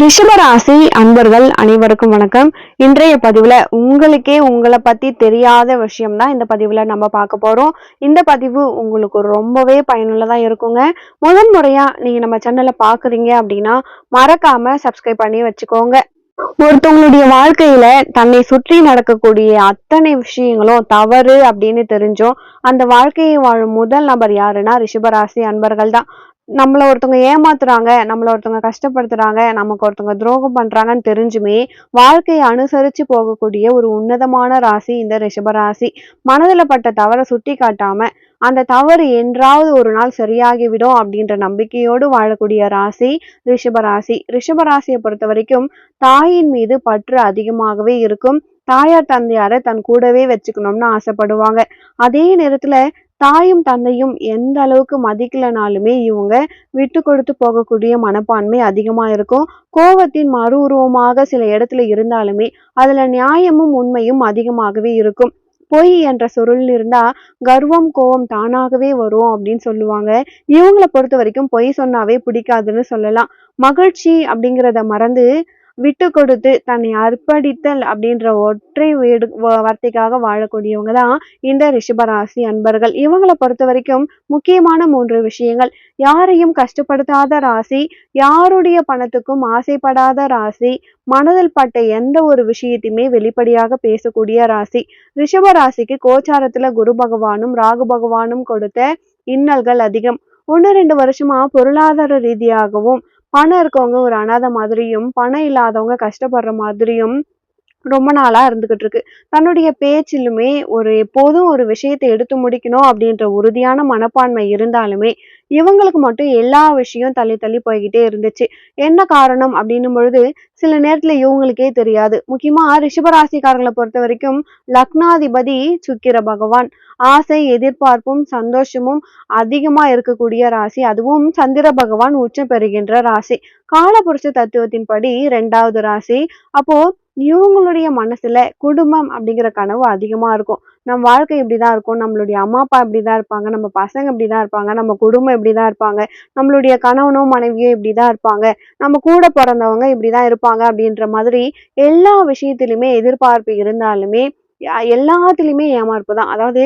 ரிஷபராசி அன்பர்கள் அனைவருக்கும் வணக்கம். இன்றைய பதிவுல உங்களுக்கே உங்களை பத்தி தெரியாத விஷயம் தான் இந்த பதிவுல நம்ம பார்க்க போறோம். இந்த பதிவு உங்களுக்கு ரொம்பவே பயனுள்ளதா இருக்குங்க. முதன் முறையா நீங்க நம்ம சேனலை பாக்குறீங்க அப்படின்னா மறக்காம சப்ஸ்கிரைப் பண்ணி வச்சுக்கோங்க. ஒருத்தவங்களுடைய வாழ்க்கையில தன்னை சுற்றி நடக்கக்கூடிய அத்தனை விஷயங்களும் தவறு அப்படின்னு தெரிஞ்சும். அந்த வாழ்க்கையை வாழும் முதல் நபர் யாருன்னா ரிஷபராசி அன்பர்கள் தான். நம்மளை ஒருத்தவங்க ஏமாத்துறாங்க நம்மளை ஒருத்தவங்க கஷ்டப்படுத்துறாங்க நமக்கு ஒருத்தவங்க துரோகம் பண்றாங்கன்னு தெரிஞ்சுமே வாழ்க்கையை அனுசரிச்சு போகக்கூடிய ஒரு உன்னதமான ராசி இந்த ரிஷபராசி மனதில் பட்ட தவறை சுட்டி காட்டாம அந்த தவறு என்றாவது ஒரு நாள் சரியாகிவிடும் அப்படின்ற நம்பிக்கையோடு வாழக்கூடிய ராசி ரிஷபராசி ரிஷபராசியை பொறுத்த வரைக்கும் தாயின் மீது பற்று அதிகமாகவே இருக்கும். தாயார் தந்தையாரை தன் கூடவே வச்சுக்கணும்னு ஆசைப்படுவாங்க. அதே நேரத்துல தாயும் தந்தையும் எந்த அளவுக்கு மதிக்கலனாலுமே இவங்க விட்டு கொடுத்து போகக்கூடிய மனப்பான்மை அதிகமா இருக்கும். கோவத்தின் மறு உருவமாக சில இடத்துல இருந்தாலுமே அதுல நியாயமும் உண்மையும் அதிகமாகவே இருக்கும். பொய் என்ற சொருள் இருந்தா கர்வம் கோவம் தானாகவே வரும் அப்படின்னு சொல்லுவாங்க. இவங்களை பொறுத்த வரைக்கும் பொய் சொன்னாவே பிடிக்காதுன்னு சொல்லலாம். மகிழ்ச்சி அப்படிங்கிறத மறந்து விட்டு கொடுத்து தன்னை அர்ப்பணித்தல் அப்படின்ற ஒற்றை வீடு வார்த்தைக்காக வாழக்கூடியவங்க தான் இந்த ரிஷபராசி அன்பர்கள். இவங்களை பொறுத்த வரைக்கும் முக்கியமான மூன்று விஷயங்கள். யாரையும் கஷ்டப்படுத்தாத ராசி யாருடைய பணத்துக்கும் ஆசைப்படாத ராசி மனதில் பட்ட எந்த ஒரு விஷயத்தையுமே வெளிப்படையாக பேசக்கூடிய ராசி. ரிஷப ராசிக்கு கோச்சாரத்துல குரு பகவானும் ராகு பகவானும் கொடுத்த இன்னல்கள் அதிகம். ஒன்று ரெண்டு வருஷமா பொருளாதார ரீதியாகவும் பணம் இருக்கவங்க ஒரு அனாதை மாதிரியும் பணம் இல்லாதவங்க கஷ்டப்படுற மாதிரியும் ரொம்ப நாளாக இருந்துகிட்டு இருக்கு. தன்னுடைய பேச்சிலுமே ஒரு எப்போதும் ஒரு விஷயத்தை எடுத்து முடிக்கணும் அப்படின்ற உறுதியான மனப்பான்மை இருந்தாலுமே இவங்களுக்கு மட்டும் எல்லா விஷயம் தள்ளி தள்ளி போய்கிட்டே இருந்துச்சு. என்ன காரணம் அப்படின்னும் பொழுது சில நேரத்தில் இவங்களுக்கே தெரியாது. முக்கியமாக ரிஷபராசிக்காரர்களை பொறுத்த வரைக்கும் லக்னாதிபதி சுக்கிர பகவான். ஆசை எதிர்பார்ப்பும் சந்தோஷமும் அதிகமாக இருக்கக்கூடிய ராசி. அதுவும் சந்திர பகவான் உச்சம் பெறுகின்ற ராசி. காலபுருஷ தத்துவத்தின்படி ரெண்டாவது ராசி. அப்போ இவங்களுடைய மனசுல குடும்பம் அப்படிங்கிற கனவு அதிகமா இருக்கும். நம் வாழ்க்கை இப்படிதான் இருக்கும். நம்மளுடைய அம்மா அப்பா இப்படிதான் இருப்பாங்க. நம்ம பசங்க இப்படிதான் இருப்பாங்க. நம்ம குடும்பம் இப்படிதான் இருப்பாங்க. நம்மளுடைய கணவனோ மனைவியோ இப்படி இப்படிதான் இருப்பாங்க. நம்ம கூட பிறந்தவங்க இப்படிதான் இருப்பாங்க அப்படின்ற மாதிரி எல்லா விஷயத்திலுமே எதிர்பார்ப்பு இருந்தாலுமே எல்லாத்துலயுமே ஏமாறுப்பு தான். அதாவது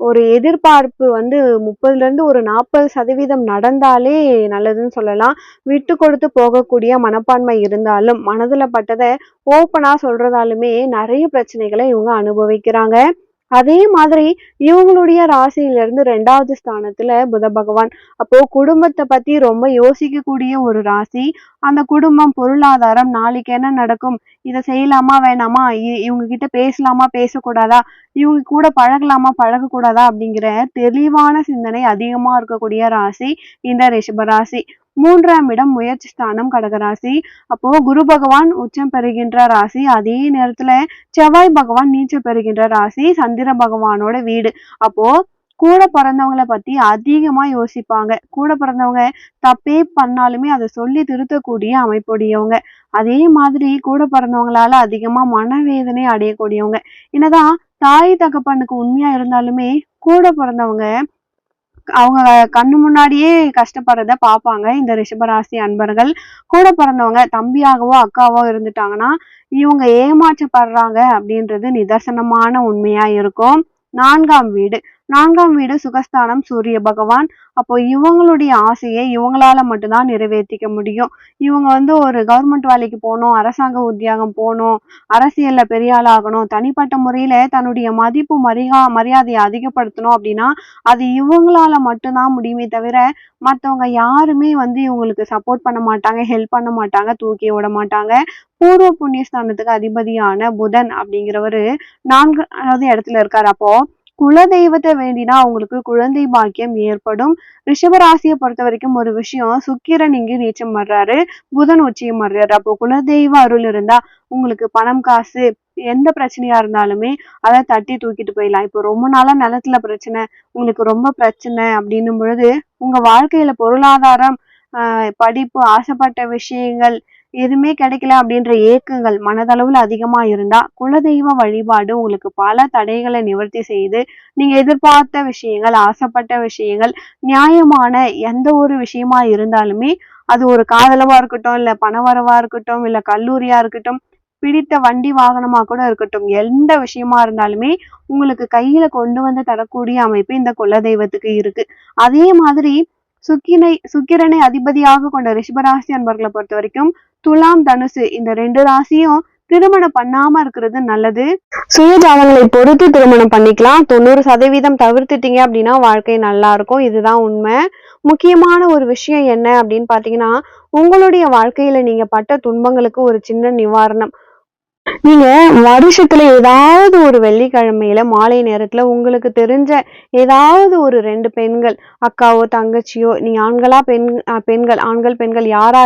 ஒரு எதிர்பார்ப்பு வந்து முப்பதுலேருந்து ஒரு நாற்பது சதவீதம் நடந்தாலே நல்லதுன்னு சொல்லலாம். விட்டு கொடுத்து போகக்கூடிய மனப்பான்மை இருந்தாலும் மனதில் பட்டதை ஓப்பனாக சொல்கிறதாலுமே நிறைய பிரச்சனைகளை இவங்க அனுபவிக்கிறாங்க. அதே மாதிரி இவங்களுடைய ராசியில இருந்து ரெண்டாவது ஸ்தானத்துல புத பகவான். அப்போ குடும்பத்தை பத்தி ரொம்ப யோசிக்கக்கூடிய ஒரு ராசி. அந்த குடும்பம் பொருளாதாரம் நாளைக்கு என்ன நடக்கும்? இதை செய்யலாமா வேணாமா? இவங்க கிட்ட பேசலாமா பேசக்கூடாதா? இவங்க கூட பழகலாமா பழகக்கூடாதா? அப்படிங்கிற தெளிவான சிந்தனை அதிகமா இருக்கக்கூடிய ராசி இந்த ரிஷப ராசி. மூன்றாம் இடம் முயற்சி ஸ்தானம் கடகராசி. அப்போ குரு பகவான் உச்சம் பெறுகின்ற ராசி. அதே நேரத்துல செவ்வாய் பகவான் நீச்சம் பெறுகின்ற ராசி. சந்திர பகவானோட வீடு. அப்போ கூட பிறந்தவங்கள பத்தி அதிகமா யோசிப்பாங்க. கூட பிறந்தவங்க தப்பே பண்ணாலுமே அதை சொல்லி திருத்தக்கூடிய அமைப்புடையவங்க. அதே மாதிரி கூட பிறந்தவங்களால அதிகமா மனவேதனை அடையக்கூடியவங்க. என்னதான் தாய் தகப்பனுக்கு உண்மையா இருந்தாலுமே கூட பிறந்தவங்க அவங்க கண்ணு முன்னாடியே கஷ்டப்படுறத பார்ப்பாங்க. இந்த ரிஷபராசி அன்பர்கள் கூட பிறந்தவங்க தம்பியாகவோ அக்காவோ இருந்துட்டாங்கன்னா இவங்க ஏமாற்றப்படுறாங்க அப்படின்றது நிதர்சனமான உண்மையா இருக்கும். நான்காம் வீடு. நான்காம் வீடு சுகஸ்தானம் சூரிய பகவான். அப்போ இவங்களுடைய ஆசையை இவங்களால மட்டும்தான் நிறைவேற்றிக்க முடியும். இவங்க வந்து ஒரு கவர்மெண்ட் வேலைக்கு போகணும் அரசாங்க உத்தியோகம் போகணும் அரசியல்ல பெரிய தனிப்பட்ட முறையில தன்னுடைய மதிப்பு மரியா மரியாதையை அதிகப்படுத்தணும் அப்படின்னா அது இவங்களால மட்டும்தான் முடியுமே தவிர மற்றவங்க யாருமே வந்து இவங்களுக்கு சப்போர்ட் பண்ண மாட்டாங்க ஹெல்ப் பண்ண மாட்டாங்க தூக்கி விட மாட்டாங்க. பூர்வ புண்ணியஸ்தானத்துக்கு அதிபதியான புதன் அப்படிங்கிறவரு நான்காவது இடத்துல இருக்காரு. அப்போ குலதெய்வத்தை வேண்டினா அவங்களுக்கு குழந்தை பாக்கியம் ஏற்படும். ரிஷபராசியை பொறுத்த வரைக்கும் ஒரு விஷயம் சுக்கிரன் இங்கு நீச்சம் வர்றாரு புதன் உச்சியம் வர்றாரு. அப்போ குலதெய்வ அருள் இருந்தா உங்களுக்கு பணம் காசு எந்த பிரச்சனையா இருந்தாலுமே அதை தட்டி தூக்கிட்டு போயிடலாம். இப்போ ரொம்ப நாளா நிலத்துல பிரச்சனை உங்களுக்கு ரொம்ப பிரச்சனை அப்படின்னும் பொழுது உங்க வாழ்க்கையில பொருளாதாரம் படிப்பு ஆசைப்பட்ட விஷயங்கள் எதுவுமே கிடைக்கல அப்படின்ற ஏக்கங்கள் மனதளவில் அதிகமா இருந்தா குலதெய்வ வழிபாடு உங்களுக்கு பல தடைகளை நிவர்த்தி செய்து நீங்க எதிர்பார்த்த விஷயங்கள் ஆசைப்பட்ட விஷயங்கள் நியாயமான எந்த ஒரு விஷயமா இருந்தாலுமே அது ஒரு காதலவா இருக்கட்டும் இல்ல பணவரவா இருக்கட்டும் இல்ல கல்லூரியா இருக்கட்டும் பிடித்த வண்டி வாகனமா கூட இருக்கட்டும் எந்த விஷயமா இருந்தாலுமே உங்களுக்கு கையில கொண்டு வந்து தரக்கூடிய அமைப்பு இந்த குலதெய்வத்துக்கு இருக்கு. அதே மாதிரி சுக்கினை சுக்கிரனை அதிபதியாக கொண்ட ரிஷபராசி அன்பர்களை பொறுத்த வரைக்கும் துலாம் தனுசு இந்த ரெண்டு ராசியும் திருமணம் பண்ணாம இருக்கிறது நல்லது. சுயஜாதங்களை பொறுத்து திருமணம் பண்ணிக்கலாம். தொண்ணூறு சதவீதம் தவிர்த்துட்டீங்க அப்படின்னா வாழ்க்கை நல்லா இருக்கும். இதுதான் உண்மை. முக்கியமான ஒரு விஷயம் என்ன அப்படின்னு பாத்தீங்கன்னா உங்களுடைய வாழ்க்கையில நீங்க பட்ட துன்பங்களுக்கு ஒரு சின்ன நிவாரணம். நீங்க வருஷத்துல ஏதாவது ஒரு வெள்ளிக்கிழமையில மாலை நேரத்துல உங்களுக்கு தெரிஞ்ச ஏதாவது ஒரு ரெண்டு பெண்கள் அக்காவோ தங்கச்சியோ நீங்க ஆண்களா பெண் பெண்கள் ஆண்கள் பெண்கள் யாரா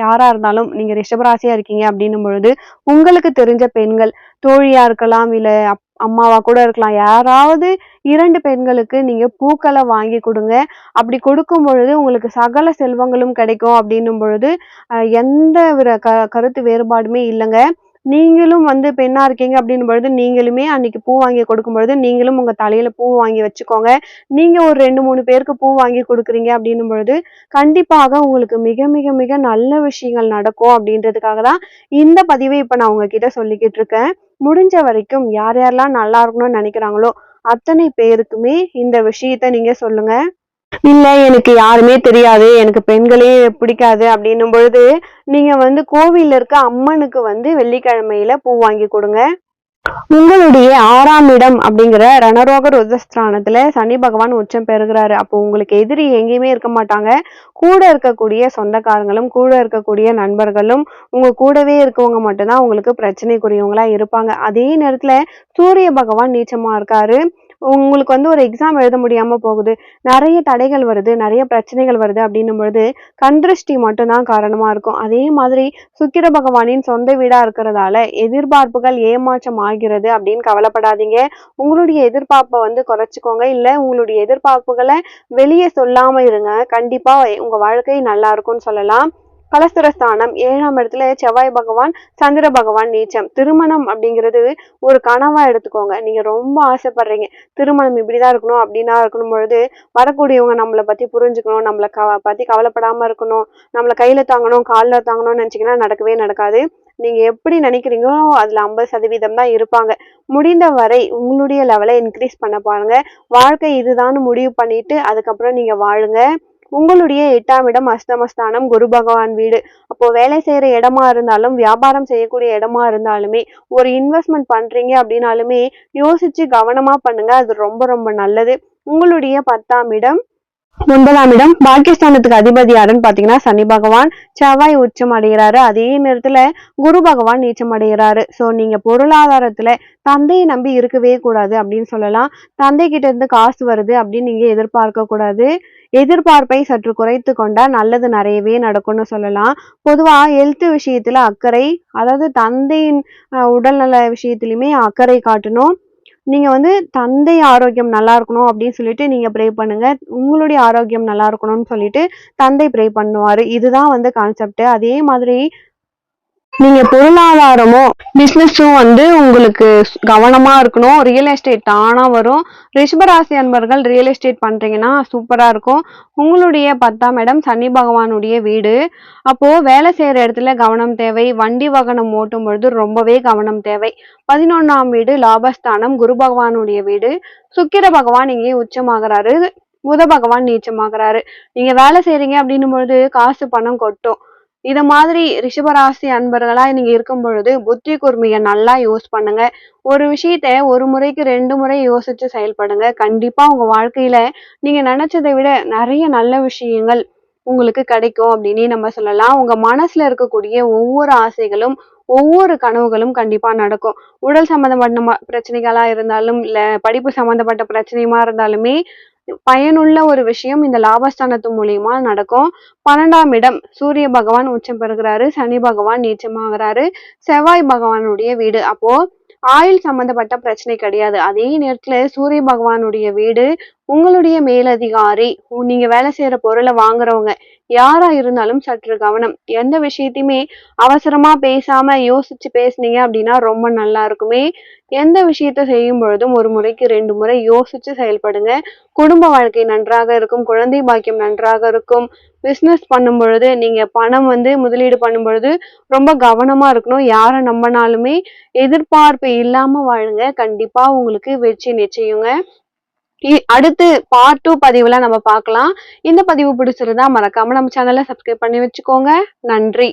யாரா இருந்தாலும் நீங்க ரிஷபராசியா இருக்கீங்க அப்படின்னும் பொழுது உங்களுக்கு தெரிஞ்ச பெண்கள் தோழியா இருக்கலாம் இல்ல அப்- அம்மாவா கூட இருக்கலாம் யாராவது இரண்டு பெண்களுக்கு நீங்க பூக்களை வாங்கி கொடுங்க. அப்படி கொடுக்கும் பொழுது உங்களுக்கு சகல செல்வங்களும் கிடைக்கும் அப்படின்னும் பொழுது எந்த வித க கருத்து வேறுபாடுமே இல்லைங்க. நீங்களும் வந்து பெண்ணா இருக்கீங்க அப்படின்னும் பொழுது நீங்களுமே அன்னைக்கு பூ வாங்கி கொடுக்கும் பொழுது நீங்களும் உங்க தலையில பூ வாங்கி வச்சுக்கோங்க. நீங்க ஒரு ரெண்டு மூணு பேருக்கு பூ வாங்கி கொடுக்குறீங்க அப்படின்னும் பொழுது கண்டிப்பாக உங்களுக்கு மிக மிக மிக நல்ல விஷயங்கள் நடக்கும் அப்படின்றதுக்காக தான் இந்த பதிவை இப்ப நான் உங்ககிட்ட சொல்லிக்கிட்டு இருக்கேன். முடிஞ்ச வரைக்கும் யார் யாரெல்லாம் நல்லா இருக்கணும்னு நினைக்கிறாங்களோ அத்தனை பேருக்குமே இந்த விஷயத்த நீங்க சொல்லுங்க. இல்லை எனக்கு யாருமே தெரியாது எனக்கு பெண்களே பிடிக்காது அப்படின்னும் பொழுது நீங்கள் வந்து கோவிலில் இருக்க அம்மனுக்கு வந்து வெள்ளிக்கிழமையில பூ வாங்கி கொடுங்க. உங்களுடைய ஆறாம் இடம் அப்படிங்கிற ரணரோக ருதஸ்தானத்துல சனி பகவான் உச்சம் பெறுகிறாரு. அப்போ உங்களுக்கு எதிரி எங்கேயுமே இருக்க மாட்டாங்க. கூட இருக்கக்கூடிய சொந்தக்காரங்களும் கூட இருக்கக்கூடிய நண்பர்களும் உங்க கூடவே இருக்கவங்க மட்டும்தான் உங்களுக்கு பிரச்சனைக்குரியவங்களா இருப்பாங்க. அதே நேரத்துல சூரிய பகவான் நீச்சமா இருக்காரு. உங்களுக்கு வந்து ஒரு எக்ஸாம் எழுத முடியாம போகுது. நிறைய தடைகள் வருது நிறைய பிரச்சனைகள் வருது அப்படின்னும் பொழுது கண்திருஷ்டி மட்டும்தான் காரணமா இருக்கும். அதே மாதிரி சுக்கிர பகவானின் சொந்த வீடா இருக்கிறதால எதிர்பார்ப்புகள் ஏமாற்றம் ஆகிறது அப்படின்னு கவலைப்படாதீங்க. உங்களுடைய எதிர்பார்ப்பை வந்து குறைச்சிக்கோங்க. இல்ல உங்களுடைய எதிர்பார்ப்புகளை வெளியே சொல்லாம இருங்க. கண்டிப்பா உங்க வாழ்க்கை நல்லா இருக்கும்னு சொல்லலாம். கலஸ்தரஸ்தானம் ஏழாம் இடத்துல செவ்வாய் பகவான் சந்திர பகவான் நீச்சம். திருமணம் அப்படிங்கிறது ஒரு கனவா எடுத்துக்கோங்க. நீங்க ரொம்ப ஆசைப்படுறீங்க. திருமணம் இப்படிதான் இருக்கணும் அப்படின்னா இருக்கணும் பொழுது வரக்கூடியவங்க நம்மளை பத்தி புரிஞ்சுக்கணும் நம்மளை க பத்தி கவலைப்படாம இருக்கணும். நம்மளை கையில தாங்கணும் காலில் தாங்கணும்னு நினைச்சீங்கன்னா நடக்கவே நடக்காது. நீங்க எப்படி நினைக்கிறீங்களோ அதுல ஐம்பது சதவீதம் தான் இருப்பாங்க. முடிந்த வரை உங்களுடைய லெவலை இன்க்ரீஸ் பண்ண பாருங்க. வாழ்க்கை இதுதான் முடிவு பண்ணிட்டு அதுக்கப்புறம் நீங்க வாழுங்க. உங்களுடைய எட்டாம் இடம் அஸ்தமஸ்தானம் குரு பகவான் வீடு. அப்போ வேலை செய்யற இடமா இருந்தாலும் வியாபாரம் செய்யக்கூடிய இடமா இருந்தாலுமே ஒரு இன்வெஸ்ட்மெண்ட் பண்றீங்க அப்படின்னாலுமே யோசிச்சு கவனமா பண்ணுங்க. அது ரொம்ப ரொம்ப நல்லது. உங்களுடைய பத்தாம் இடம் ஒன்பதாம் இடம் பாகிஸ்தானத்துக்கு அதிபதி யாருன்னு பாத்தீங்கன்னா சனி பகவான். செவ்வாய் உச்சம் அடைகிறாரு. அதே நேரத்துல குரு பகவான் நீச்சம் அடைகிறாரு. சோ நீங்க பொருளாதாரத்துல தந்தையை நம்பி இருக்கவே கூடாது அப்படின்னு சொல்லலாம். தந்தை கிட்ட இருந்து காசு வருது அப்படின்னு நீங்க எதிர்பார்க்க கூடாது. எதிர்பார்ப்பை சற்று குறைத்து கொண்டா நல்லது நிறையவே நடக்கும்னு சொல்லலாம். பொதுவா ஹெல்த் விஷயத்துல அக்கறை அதாவது தந்தையின் உடல்நல விஷயத்திலுமே அக்கறை காட்டணும். நீங்க வந்து தந்தை ஆரோக்கியம் நல்லா இருக்கணும் அப்படின்னு சொல்லிட்டு நீங்க ப்ரே பண்ணுங்க. உங்களுடைய ஆரோக்கியம் நல்லா இருக்கணும்னு சொல்லிட்டு தந்தை ப்ரே பண்ணுவாரு. இதுதான் வந்து கான்செப்ட் அதே மாதிரி நீங்க பொருளாதாரமோ பிசினஸும் வந்து உங்களுக்கு கவனமா இருக்கணும். ரியல் எஸ்டேட் தானா வரும். ரிஷபராசி அன்பர்கள் ரியல் எஸ்டேட் பண்றீங்கன்னா சூப்பரா இருக்கும். உங்களுடைய பத்தாம் இடம் சனி பகவானுடைய வீடு. அப்போ வேலை செய்யற இடத்துல கவனம் தேவை. வண்டி வாகனம் ஓட்டும் பொழுது ரொம்பவே கவனம் தேவை. பதினொன்னாம் வீடு லாபஸ்தானம் குரு பகவானுடைய வீடு. சுக்கிர பகவான் இங்கே உச்சமாகறாரு. புத பகவான் நீச்சமாகறாரு. நீங்க வேலை செய்றீங்க அப்படின்னும் பொழுது காசு பணம் கொட்டும். இத மாதிரி ரிஷபராசி அன்பர்களா நீங்க இருக்கும் பொழுது புத்தி கூர்மையை நல்லா யூஸ் பண்ணுங்க. ஒரு விஷயத்த ஒரு முறைக்கு ரெண்டு முறை யோசிச்சு செயல்படுங்க. கண்டிப்பா உங்க வாழ்க்கையில நீங்க நினைச்சதை விட நிறைய நல்ல விஷயங்கள் உங்களுக்கு கிடைக்கும் அப்படின்னு நம்ம சொல்லலாம். உங்க மனசுல இருக்கக்கூடிய ஒவ்வொரு ஆசைகளும் ஒவ்வொரு கனவுகளும் கண்டிப்பா நடக்கும். உடல் சம்பந்தப்பட்ட ம- பிரச்சனைகளா இருந்தாலும் இல்ல படிப்பு சம்பந்தப்பட்ட பிரச்சனையுமா இருந்தாலுமே பயனுள்ள ஒரு விஷயம் இந்த லாபஸ்தானத்து மூலியமா நடக்கும். பன்னெண்டாம் இடம் சூரிய பகவான் உச்சம் பெறுகிறாரு. சனி பகவான் நீச்சமாகிறாரு. செவ்வாய் பகவானுடைய வீடு. அப்போ ஆயுள் சம்பந்தப்பட்ட பிரச்சனை கிடையாது. அதே நேரத்துல சூரிய பகவானுடைய வீடு உங்களுடைய மேலதிகாரி நீங்க வேலை செய்யற பொருளை வாங்குறவங்க யாரா இருந்தாலும் சற்று கவனம். எந்த விஷயத்தையுமே அவசரமா பேசாம யோசிச்சு பேசுனீங்க அப்படின்னா ரொம்ப நல்லா இருக்குமே. எந்த விஷயத்த செய்யும் பொழுதும் ஒரு முறைக்கு ரெண்டு முறை யோசிச்சு செயல்படுங்க. குடும்ப வாழ்க்கை நன்றாக இருக்கும் குழந்தை பாக்கியம் நன்றாக இருக்கும். பிஸ்னஸ் பண்ணும் பொழுது நீங்க பணம் வந்து முதலீடு பண்ணும் பொழுது ரொம்ப கவனமா இருக்கணும். யாரை நம்பினாலுமே எதிர்பார்ப்பு இல்லாம வாழுங்க. கண்டிப்பா உங்களுக்கு வெற்றி நிச்சயங்க. அடுத்து பார்ட் டூ பதிவுல நம்ம பார்க்கலாம். இந்த பதிவு பிடிச்சிருந்தா மறக்காம நம்ம சேனலை சப்ஸ்கிரைப் பண்ணி வச்சுக்கோங்க. நன்றி.